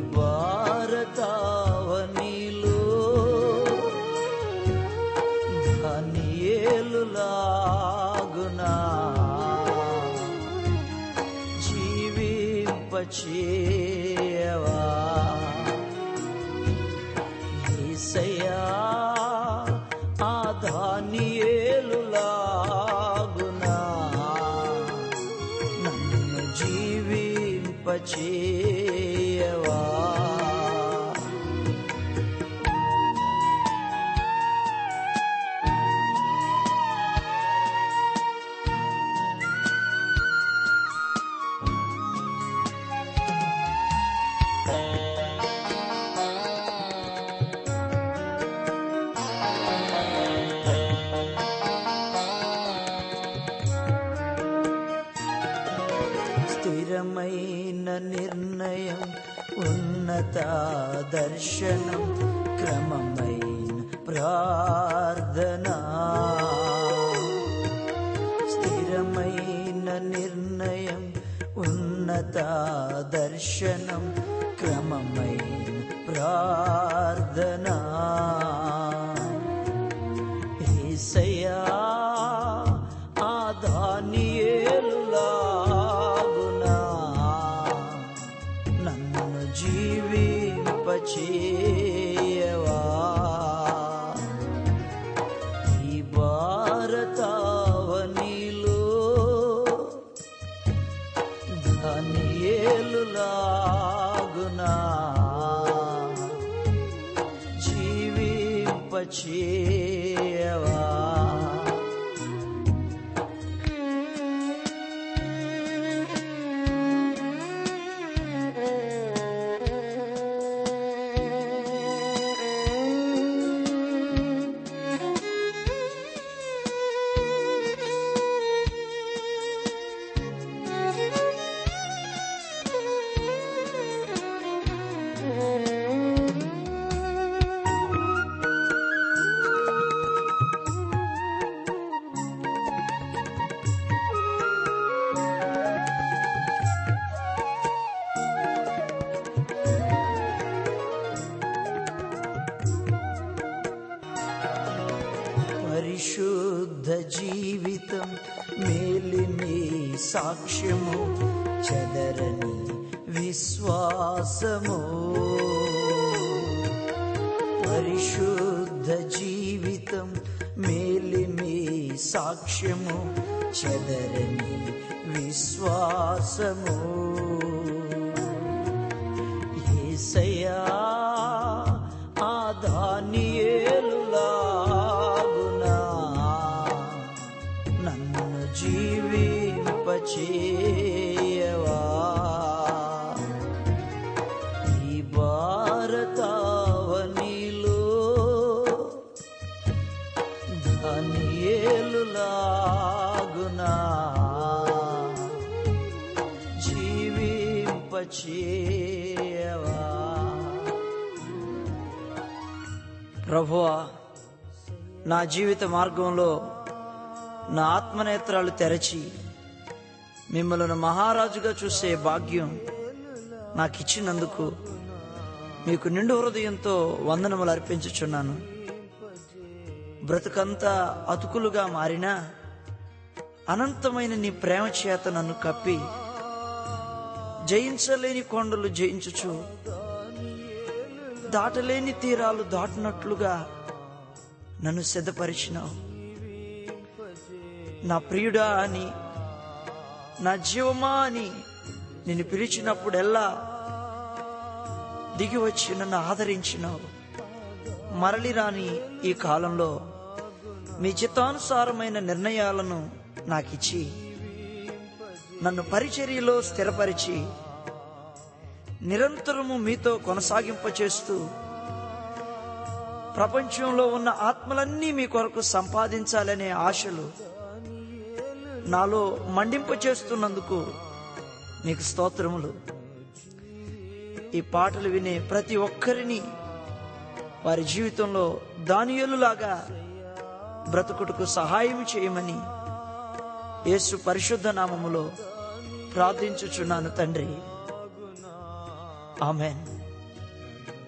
భారతావనిలో ధనియేలులాగునా జీవింపచేయవా? ఈసయ్యా ఆ ధాన్యేలులాగునా నన్ను జీవింపచేయవా? స్థిరమైన నిర్ణయం ఉన్నత దర్శనం క్రమమైన ప్రార్థన స్థిరమైన నిర్ణయం ఉన్నత దర్శనం క్రమమైన ప్రార్థనా జీవింపచేయవా ఈ భారతావనిలో ధనియేలులాగునా జీవింపచేయవా? జీవితం మేలిమి సాక్ష్యము చెదరని విశ్వాసము. పరిశుద్ధ జీవితం మేలిమి సాక్ష్యము చెదరని విశ్వాసము. జీవింపచేయవా? ఈ భారతావనిలో ధనియేలులాగునా జీవింపచేయవా? ప్రభువా నా జీవిత మార్గంలో నా ఆత్మనేత్రాలు తెరచి మిమ్మల్ని మహారాజుగా చూసే భాగ్యం నాకు ఇచ్చినందుకు మీకు నిండు హృదయంతో వందనములు అర్పించుచున్నాను. బ్రతుకంతా అతుకులుగా మారినా అనంతమైన నీ ప్రేమ చేత నన్ను కప్పి జయించలేని కొండలు జయించుచు దాటలేని తీరాలు దాటినట్లుగా నన్ను సిద్ధపరిచినావు. నా ప్రియుడా అని నా జీవమా అని నిన్ను పిలిచినప్పుడెల్లా దిగి వచ్చి నన్ను ఆదరించినావు. మరలి రాని ఈ కాలంలో మీ చిత్తానుసారమైన నిర్ణయాలను నాకిచ్చి నన్ను పరిచర్యలో స్థిరపరిచి నిరంతరము మీతో కొనసాగింపచేస్తూ ప్రపంచంలో ఉన్న ఆత్మలన్నీ మీ కొరకు సంపాదించాలనే ఆశలు నాలో మండింపచేస్తున్నందుకు మీకు స్తోత్రములు. ఈ పాటలు వినే ప్రతి ఒక్కరిని వారి జీవితంలో దానియలులాగా బ్రతుకుటకు సహాయం చేయమని యేసు పరిశుద్ధ నామములో ప్రార్థించుచున్నాను తండ్రి. ఆమెన్.